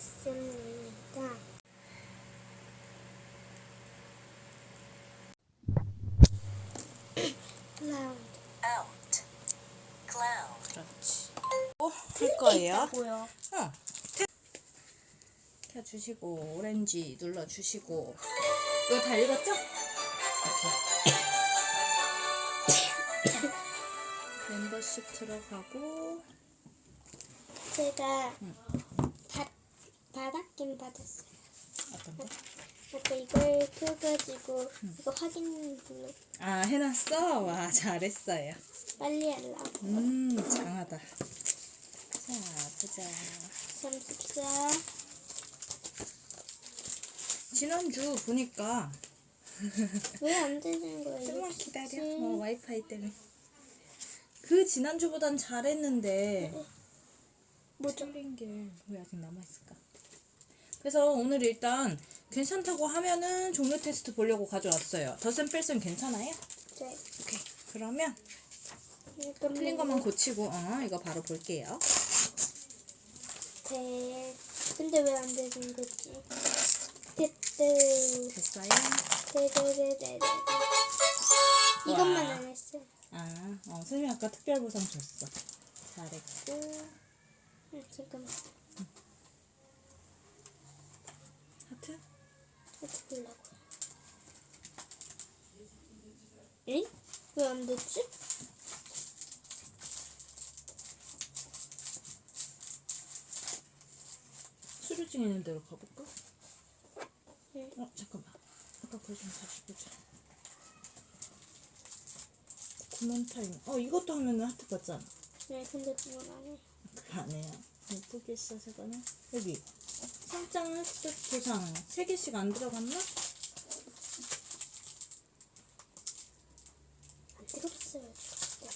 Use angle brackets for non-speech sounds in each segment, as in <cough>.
있습니다. 라운드. out, cloud, 그렇지. 어, 할 거예요. 뭐야? 어. 펴주시고 오렌지 눌러주시고 이거 다 읽었죠? 오케이. <coughs> 멤버십 들어가고 제가 받 받았긴 받았어요. 어떤 거? 아까 이걸 켜가지고 이거 확인 눌러 아 해놨어? 와 잘했어요. 빨리 하려고. 음 장하다. 자 보자. 34. 지난주 보니까 <laughs> 왜 안 되는 거예요? 조금만 기다려. 어, 와이파이 때문에. 그 지난주보단 잘했는데 뭐죠? 틀린 게 왜 아직 남아있을까? 그래서 오늘 일단 괜찮다고 하면은 종료 테스트 보려고 가져왔어요. 더센 필슨 괜찮아요? 네. 오케이. 그러면. 틀린 것만 고치고 어 이거 바로 볼게요. 네. 근데 왜 안 되는 거지? 됐다. 됐어요? 네네네네. 이것만 안 했어요. 아, 어, 선생님 아까 특별 보상 줬어. 잘했고 아, 잠깐만. 하트? 어떻게 보려고? 응? 왜안 됐지? 수료증 있는 대로 가볼까? 응. 어 잠깐만. 아까 그거 좀 다시 보자. 구몬 타임. 어 이것도 하면은 하트 받잖아. 네, 근데 그건 안 해. 그거 안 해요. 예쁘게 써서 가면 여기 상장 획득 보상 세 개씩 안 들어갔나? 안 들어갔어요. 네.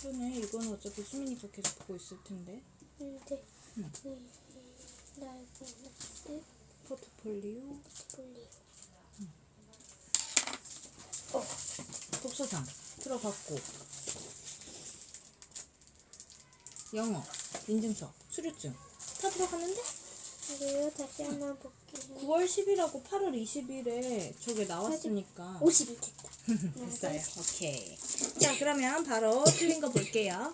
그러네. 이거는 어차피 수민이가 계속 보고 있을 텐데. 근데 응. 네. 라이브너스 포트폴리오, 폴리. 독서상 들어갔고 영어, 인증서, 수료증 다 들어갔는데? 그리고 다시 한번 볼게요. 9월 10일하고 8월 20일에 저게 나왔으니까 50이 됐다. <laughs> 됐어요. 오케이. 자 그러면 바로 틀린 거 볼게요.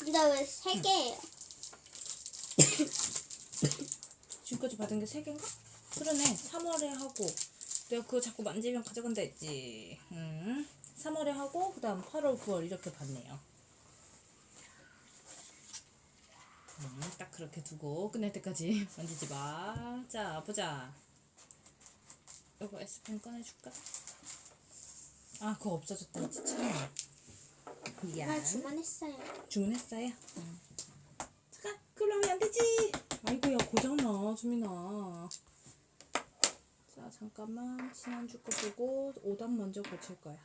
근데 왜세 개예요? <coughs> 지금까지 받은 게 3개인가? 그러네. 3월에 하고 내가 그거 자꾸 만지면 가져간다 했지. 음. 3월에 하고 그 다음 8월, 9월 이렇게 받네요. 음, 딱 그렇게 두고 끝날 때까지 <laughs> 만지지 마. 자 보자. 이거 S펜 꺼내줄까? 아 그거 없어졌다 참. 미안. 아, 주문했어요. 주문했어요. 잠깐, 그걸로 하면 안 되지. 아이고야, 고장나, 수민아. 자, 잠깐만. 지난주 거 보고 5단 먼저 고칠 거야.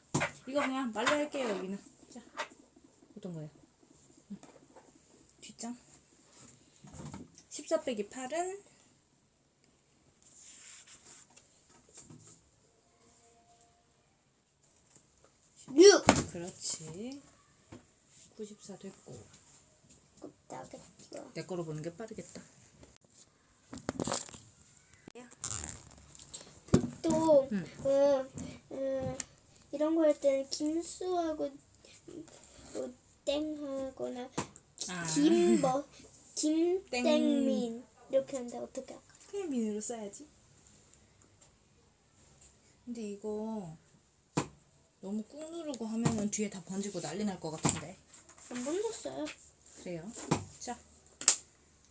이거 그냥 말로 할게요, 여기는. 자, 어떤 거예요? 응. 뒷장. 14 빼기 8은 6! 그렇지. 94 됐고. ቁጣ겠죠. 내 거로 보는 게 빠르겠다. 또, 응. 어, 어, 이런 거 할 때는 김수하고 뭐, 땡하거나 아. 김뭐 김땡민 이렇게 하는데 어떻게 할까? 그냥 민으로 써야지. 근데 이거 너무 꾹 누르고 하면은 뒤에 다 번지고 난리 날 것 같은데. 안 번졌어요. 그래요. 자,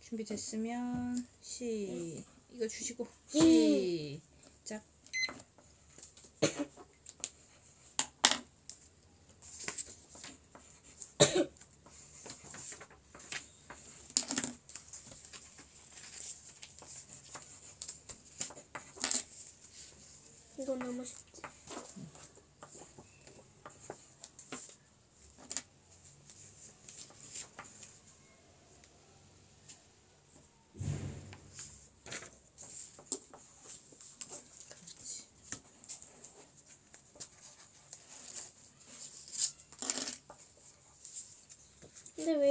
준비됐으면 시 이거 주시고 시작.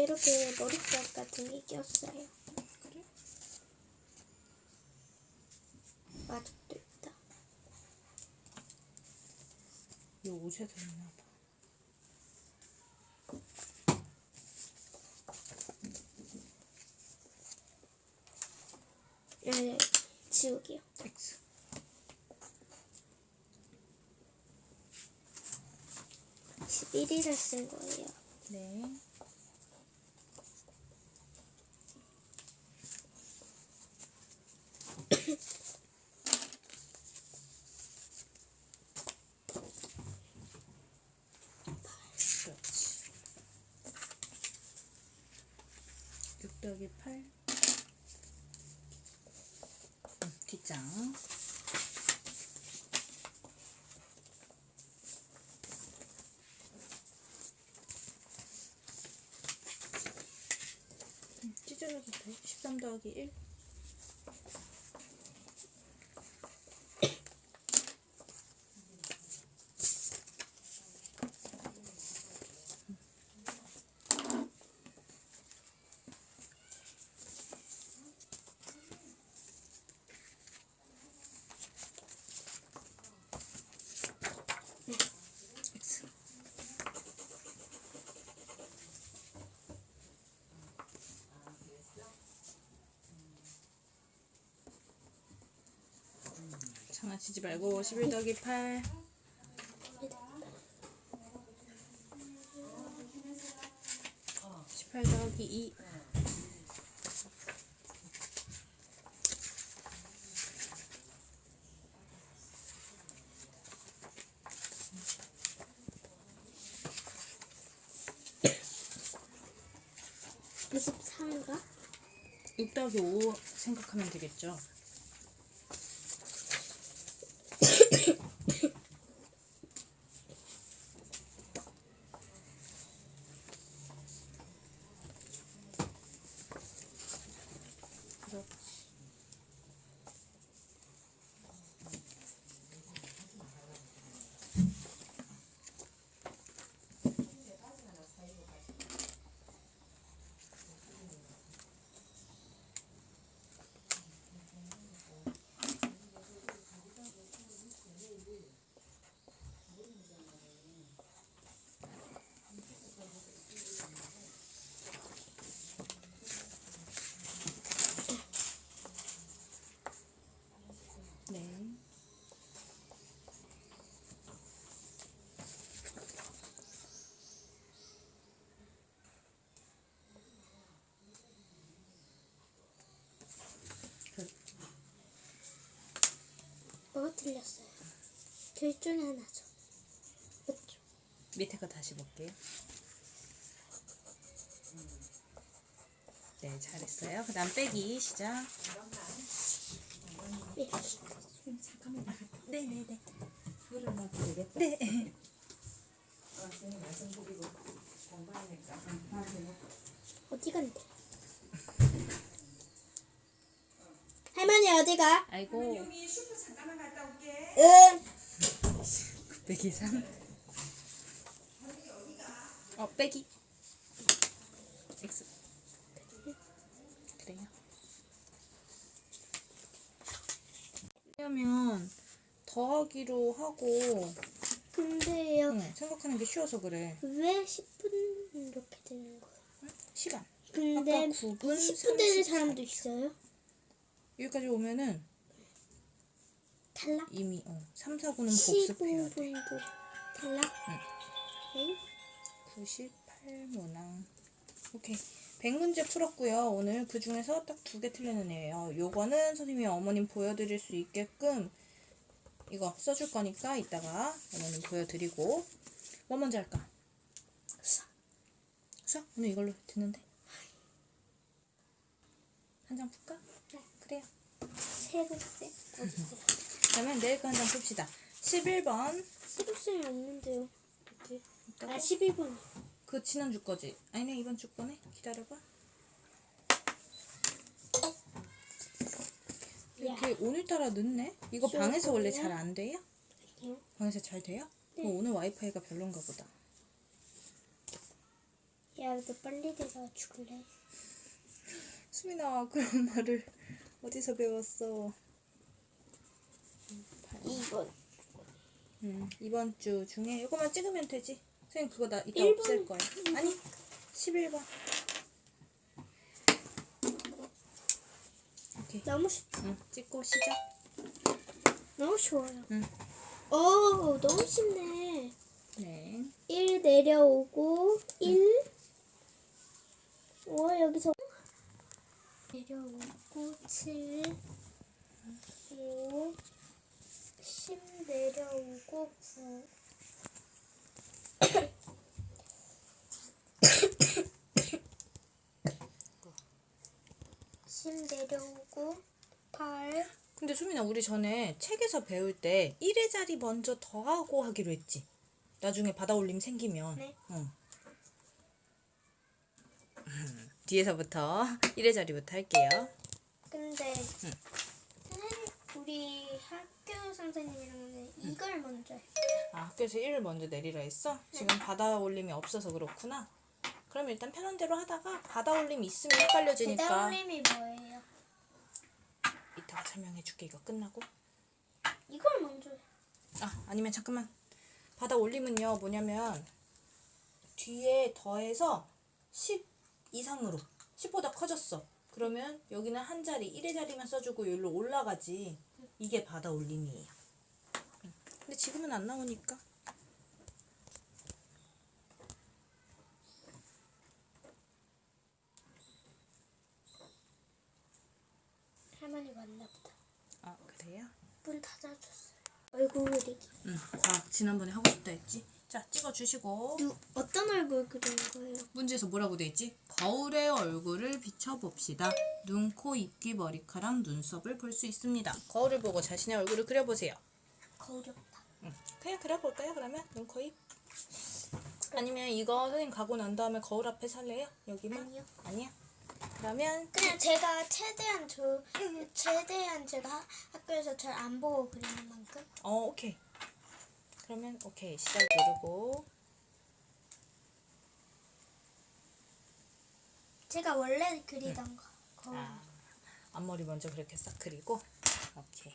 이렇게 머리카락 같은 게 꼈어요? 그래? 아직도 있다. 이 옷에 들었나 봐. 네, 지우기요. 11일에 쓴 거예요. 네. 3 더하기 1 장난치지 말고 11 더하기 8 18 더하기 2 23인가? 6 더하기 5 생각하면 되겠죠 그렇지 네. 그, 뭐가 틀렸어요? 둘 중에 하나죠. 맞죠? 밑에 거 다시 볼게요. 네, 잘했어요. 그 다음 빼기 시작. 네. 네네네. 되겠다. 네. 어, 선생님 말씀 드리고 공부하니까 한번 어디 간대? 할머니 어디 가? 아이고, 여기 슈퍼 잠깐만 갔다 올게. 응. 빼기 3. 어, 빼기. X. 그래요. 왜냐면 더하기로 하고 근데요. 응, 생각하는 게 쉬워서 그래. 왜 10분 이렇게 되는 거예요? 시간. 근데 아까 9분 10분 되는 사람도 있어요? 여기까지 오면은 탈락? 이미 어, 3, 4, 9는 복습해야 돼. 15분도 탈락? 응? 98문항. 오케이. 100문제 풀었고요. 오늘 그 중에서 딱 두 개 틀리는 애예요. 요거는 선생님이 어머님 보여드릴 수 있게끔 이거 써줄 거니까 이따가 어머님 보여드리고 뭐 먼저 할까? 수학. 수학? 오늘 이걸로 듣는데? 한 장 풀까? 그래요. 새록색? 어딨어요? 그러면 내일 거 한장 풉시다. 11번. 새록색이 없는데요. 아 11번. 그 지난주 거지? 아니네 이번 주 거네? 기다려봐 이렇게 오늘따라 늦네? 이거 수업 방에서 원래? 잘 안 돼요? 아니요. 방에서 잘 돼요? 네. 어, 오늘 와이파이가 별론가 보다 야, 너 빨리 돼서 죽을래? 수민아 그런 말을 어디서 배웠어 2번. 음, 이번 주 중에 이거만 찍으면 되지. 선생님 그거 나 이따 일번. 없앨 거야. 아니, 11번. 오케이. 너무 쉽, 응, 찍고 시작. 너무 쉬워요. 응. 오, 너무 쉽네. 네. 1 내려오고 1와 여기서 내려오고 7 5 10 내려오고 9 10 내려오고 8 근데 수민아 우리 전에 책에서 배울 때 1의 자리 먼저 더하고 하기로 했지. 나중에 받아 올림 생기면. 네. 응. 음, <laughs> 뒤에서부터 <laughs> 1의 자리부터 할게요. 근데 선생님 우리 학교 선생님이랑은 이걸 먼저 해. 아, 학교에서 1을 먼저 내리라 했어? 지금 받아 올림이 없어서 그렇구나. 그럼 일단 편한 대로 하다가 받아 올림이 있으면 헷갈려지니까 대다올림이 뭐예요? 이따가 설명해 줄게 이거 끝나고. 이걸 먼저 해. 아, 아니면 잠깐만. 받아 올림은요, 뭐냐면, 뒤에 더해서 10 이상으로, 10보다 커졌어. 그러면 여기는 한 자리, 1의 자리만 써주고 여기로 올라가지. 이게 받아 올림이에요. 음. 근데 지금은 안 나오니까. 할머니가 왔나 보다. 아, 그래요? 문 닫아줬어요. 얼굴 그리기. 응, 과학 지난번에 하고 싶다 했지. 자, 찍어주시고. 누, 어떤 얼굴 그리는 거예요? 문제에서 뭐라고 돼 있지? 거울의 얼굴을 비춰봅시다. 눈, 코, 입, 귀, 머리카락, 눈썹을 볼 수 있습니다. 거울을 보고 자신의 얼굴을 그려보세요. 거울이 없다. 응. 그냥 그려볼까요? 그러면 눈, 코, 입. 아니면 이거 선생님 가고 난 다음에 거울 앞에 살래요? 여기만? 아니요. 아니야? 그러면 그냥 제가 최대한 저 최대한 제가 하- 학교에서 잘 안 보고 그리는 만큼 어 오케이. 그러면 오케이 시작 누르고. 제가 원래 그리던 거 거울 아, 앞머리 먼저 그렇게 싹 그리고? 오케이.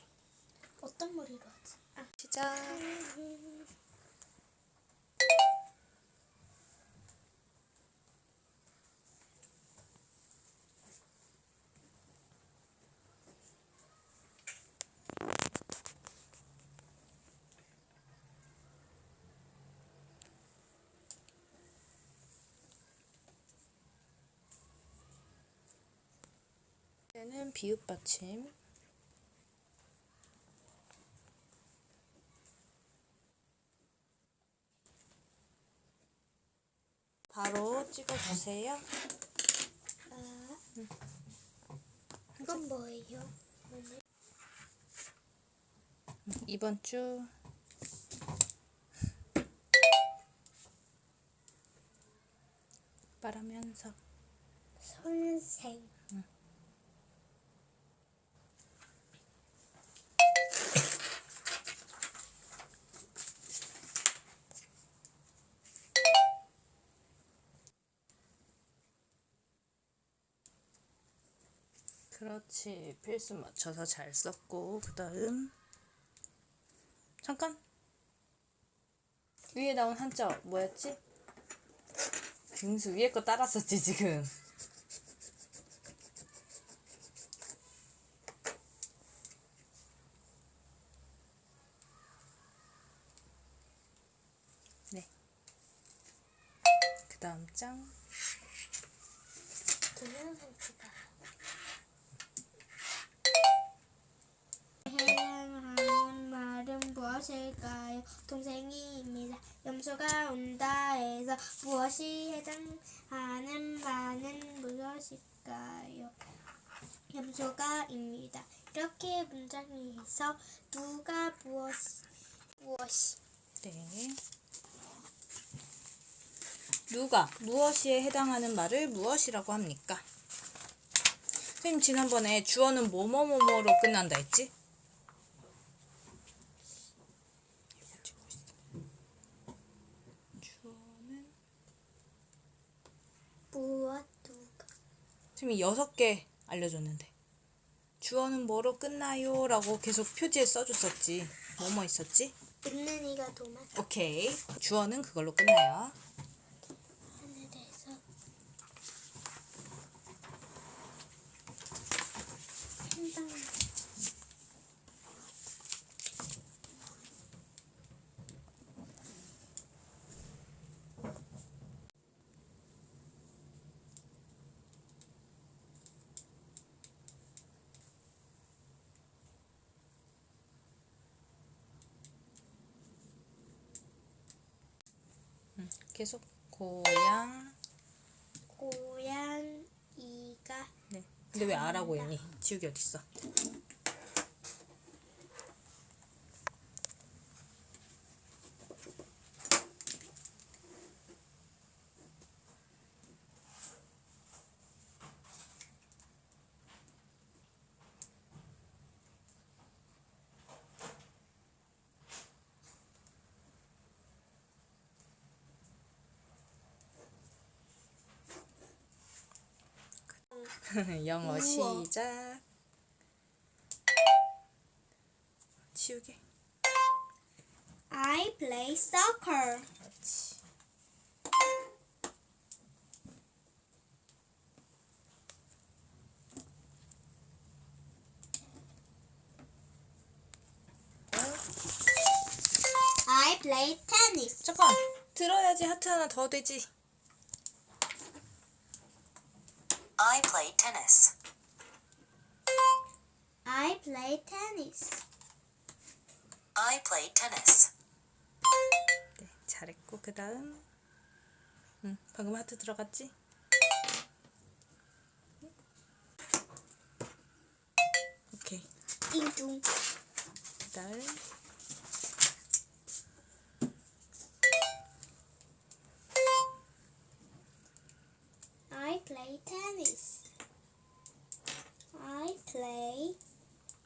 어떤 머리로 하지? 아, 시작. 얘는 비읍 받침. 바로 찍어주세요. 아, 이건 뭐예요? 이번 주 말하면서 선생 그렇지. 필수 맞춰서 잘 썼고 그 다음. 잠깐. 위에 나온 한자 뭐였지? 빙수. 위에 거 따랐었지 지금. 네 그 다음 장. 동영상치 무엇일까요? 동생이입니다. 염소가 온다 해서 무엇이 해당하는 말은 무엇일까요? 염소가입니다. 이렇게 문장에서 누가 무엇 무엇이 네. 누가 무엇이에 해당하는 말을 무엇이라고 합니까? 선생님 지난번에 주어는 뭐뭐뭐뭐로 끝난다 했지? 이거 찍고 있어. 주어는 무엇 누가 선생님이 여섯 개 알려줬는데 주어는 뭐로 끝나요? 라고 계속 표지에 써줬었지. 뭐뭐 있었지? 은은이가 도망 오케이. 주어는 그걸로 끝나요. 하늘에서 한방 계속 고양. 고양이가 네. 근데 왜 아라고 했니? 지우개 어딨어? <laughs> 영어 우와. 시작. 치우게. I play soccer. 그렇지. I play tennis. 잠깐. 들어야지 하트 하나 더 되지. I play tennis. I play tennis. I play tennis. 네, 잘했고 그다음. 응, 방금 하트 들어갔지? 오케이. 띵동. 그다음. I play tennis. I play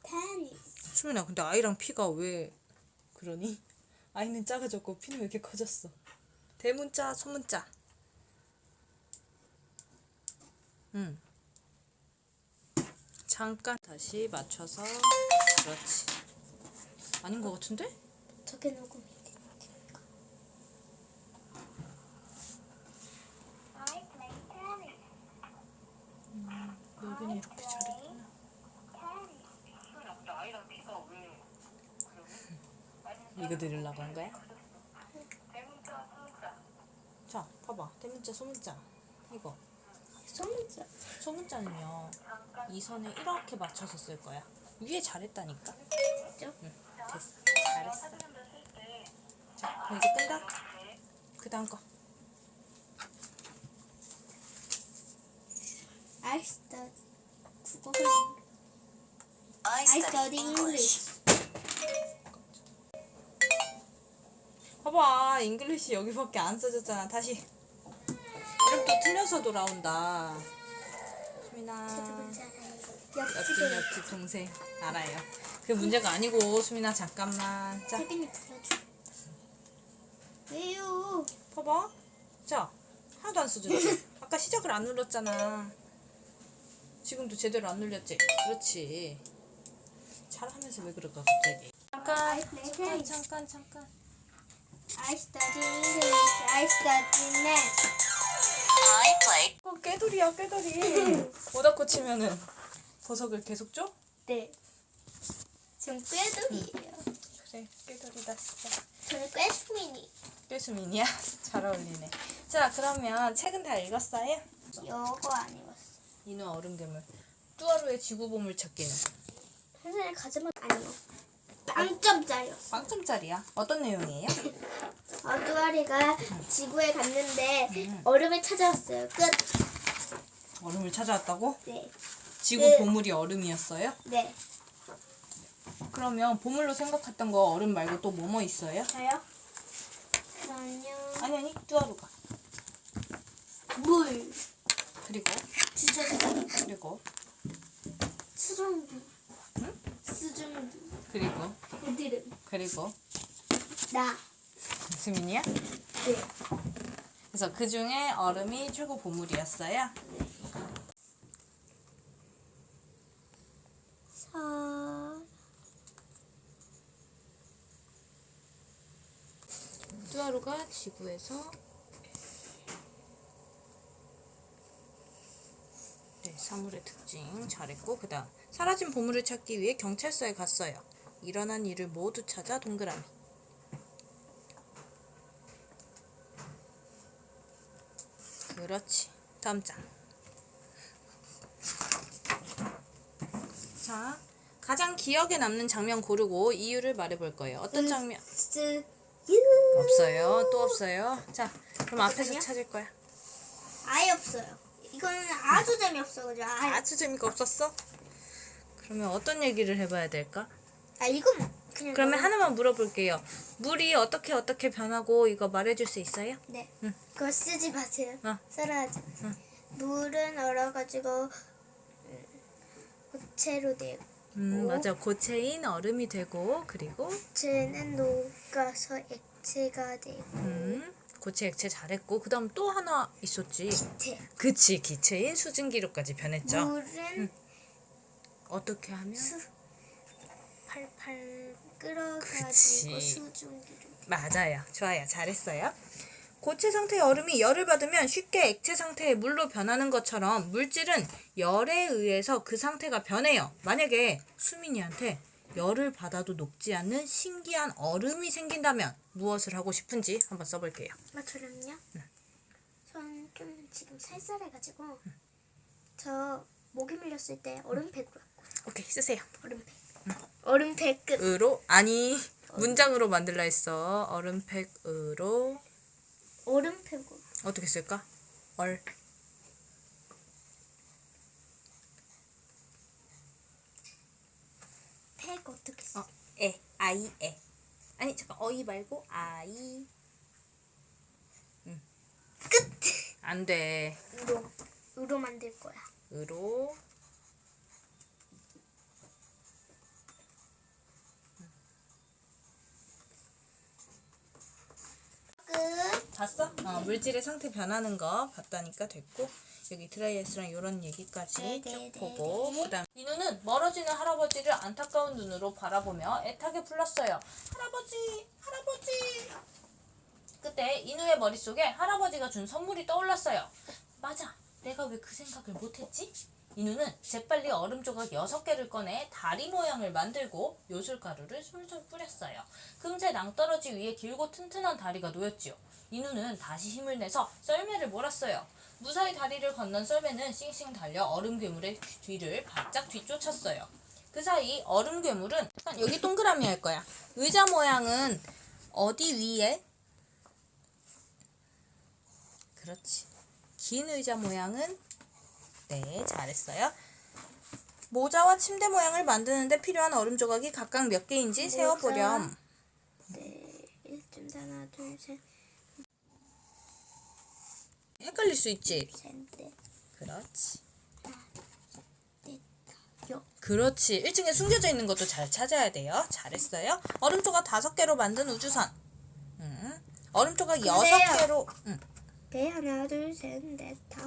tennis. 수민아, 근데 아이랑 피가 왜 그러니? 아이는 작아졌고 피는 왜 이렇게 커졌어? 대문자, 소문자. 응. 잠깐 다시 맞춰서 그렇지. 아닌 것 같은데? 저게 녹음이 돼. I play tennis. 여기는 이렇게 잘했구나. 이거 들으려고 한 거야? 자, 봐봐. 대문자, 소문자. 이거. 소문자. 소문자는요. 이 선에 이렇게 맞춰서 쓸 거야. 위에 잘했다니까. 응, 됐어. 잘했어. 자, 그럼 이제 끈다. 그 다음 거. I study 국어 I study English. 봐봐, 잉글리시 여기밖에 안 써졌잖아. 다시. 또 틀려서 돌아온다. 수민아. 옆집 옆집에 옆집 동생 알아요. 그 문제가 아니고 수민아 잠깐만. 자, 태빈이 불러줘. 왜요? 봐봐. 자, 하나도 안 써졌지. 아까 시작을 안 눌렀잖아. 지금도 제대로 안 눌렸지. 그렇지. 잘하면서 왜 그럴까 갑자기. 잠깐, I play 잠깐. 잠깐, 잠깐. I study English. I study math. I play 어, 깨돌이야, 깨돌이. 오다 꽂히면은 보석을 계속 줘? 네. 전 꾀돌이에요. 그래, 깨돌이다 진짜. 저는 꾀수민이. 꾀수민이야? <laughs> 잘 어울리네. 자, 그러면 책은 다 읽었어요? 이거 안 읽었어. 인우 얼음 괴물. 뚜아루의 지구 보물 찾기는 선생님 가지만 아니요. 빵점짜리였어. 빵점짜리야. 어떤 내용이에요? 어두아리가 지구에 갔는데 음. 얼음을 찾아왔어요. 끝. 얼음을 찾아왔다고? 네. 지구 네. 보물이 얼음이었어요? 네. 그러면 보물로 생각했던 거 얼음 말고 또 뭐뭐 있어요? 저요? 저는요. 아니 아니 뚜아루가. 물. 그리고 주저기. 그리고 수증기. 수증기. 그리고 그들은 그리고 나. 수민이야? 네. 그래서 그 중에 얼음이 최고 보물이었어요. 사. 수하루가 지구에서 네, 사물의 특징 잘했고 그다음 사라진 보물을 찾기 위해 경찰서에 갔어요. 일어난 일을 모두 찾아 동그라미. 그렇지. 다음 장. 자, 가장 기억에 남는 장면 고르고 이유를 말해볼 거예요. 어떤 장면? 유. 없어요. 또 없어요. 자, 그럼 앞에서 잠깐만요. 찾을 거야. 아예 없어요. 이거는 아주 재미없어 그죠? 아예. 아주 재미가 없었어? 그러면 어떤 얘기를 해봐야 될까? 아 이거 뭐 그냥 그러면 너무- 하나만 물어볼게요. 물이 어떻게 어떻게 변하고 이거 말해줄 수 있어요? 네. 응. 그거 쓰지 마세요. 어. 써라하지 마세요. 물은 얼어가지고 음, 고체로 되고 음 오. 맞아 고체인 얼음이 되고 그리고 고체는 녹아서 액체가 되고 음 고체 액체 잘했고 그다음 또 하나 있었지. 기체. 그치 기체인 수증기로까지 변했죠. 물은 어떻게 하면 수 팔팔 끓어가지고 그치. 수증기로 맞아요. 좋아요. 잘했어요. 고체 상태의 얼음이 열을 받으면 쉽게 액체 상태의 물로 변하는 것처럼 물질은 열에 의해서 그 상태가 변해요. 만약에 수민이한테 열을 받아도 녹지 않는 신기한 얼음이 생긴다면 무엇을 하고 싶은지 한번 써볼게요. 맞춰렴요. 전좀 지금 살살해가지고 저 목이 물렸을 때 얼음팩으로 오케이 쓰세요. 얼음팩. 얼음팩 끝. 으로 아니 문장으로 만들라 했어. 얼음팩으로 얼음팩으로. 어떻게 쓸까? 얼 팩 어떻게 써? 어, 에, 아이, 에. 아니, 잠깐, 어이 말고, 아이. 응. 끝. 안 돼. 으로 으로 만들 거야. 으로. 끝. 봤어? 어, 물질의 상태 변하는 거 봤다니까 됐고 여기 드라이아이스랑 이런 얘기까지 네, 쭉 네, 네, 보고 네. 그다음 이누는 멀어지는 할아버지를 안타까운 눈으로 바라보며 애타게 불렀어요. 할아버지, 할아버지. 그때 이누의 머릿속에 할아버지가 준 선물이 떠올랐어요. 맞아, 내가 왜 그 생각을 못했지? 이누는 재빨리 얼음 조각 여섯 개를 꺼내 다리 모양을 만들고 요술가루를 솔솔 뿌렸어요. 금세 낭떠러지 위에 길고 튼튼한 다리가 놓였지요. 이누는 다시 힘을 내서 썰매를 몰았어요. 무사히 다리를 건넌 썰매는 싱싱 달려 얼음 괴물의 뒤를 바짝 뒤쫓았어요. 그 사이 얼음 괴물은 여기 동그라미 할 거야. 의자 모양은 어디 위에? 그렇지. 긴 의자 모양은 네, 잘했어요. 모자와 침대 모양을 만드는데 필요한 얼음 조각이 각각 몇 개인지 세어보렴. 네. 1점 하나 둘 셋. 헷갈릴 수 있지. 셋, 넷, 그렇지. 넷, 여. 그렇지. 1층에 숨겨져 있는 것도 잘 찾아야 돼요. 잘했어요. 얼음 조각 다섯 개로 만든 우주선. 음. 얼음 조각 여섯 개로. 음. 배 하나 둘 셋 넷 다.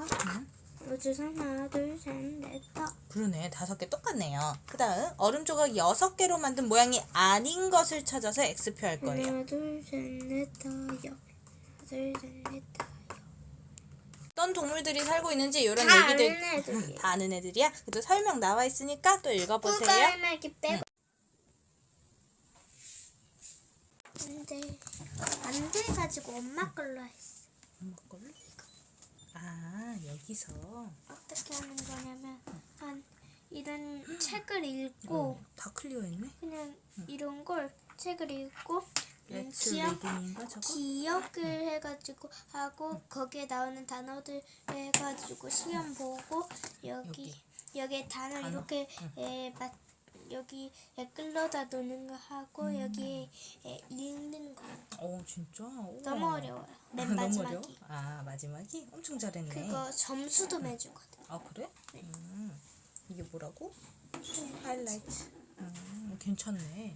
우주선 하나 둘셋넷 다. 그러네. 다섯 개 똑같네요. 그 다음 얼음 조각 여섯 개로 만든 모양이 아닌 것을 찾아서 X표 할 거예요. 하나 둘셋넷 다. 여. 하나 둘셋넷 다. 어떤 동물들이 살고 있는지 이런 다 얘기들 아는 애들이야. 다 아는 애들이야. 그래도 설명 나와 있으니까 또 읽어보세요. 꾸갈매기 빼고. 근데 안 돼 가지고 엄마 걸로 했어. 엄마 걸로? 아 여기서. 어떻게 하는 거냐면 한 이런 책을 읽고 어, 다 클리어했네. 그냥 이런 걸 책을 읽고 음, 렛츠 기억 리딩인가 저거? 기억을 해가지고 하고 거기에 나오는 단어들 해가지고 시험 보고 여기 여기. 에 단어, 단어, 이렇게 에, 맞, 여기 에 끌러다 놓는 거 하고 음. 여기 에 읽는 거 어 진짜? 우와. 너무 어려워요. 맨 <laughs> 너무 어려워? 마지막이 아 마지막이 엄청 잘했네. 그거 점수도 매주거든. 아 그래? 음. 이게 뭐라고? 하이라이트. 음, 괜찮네.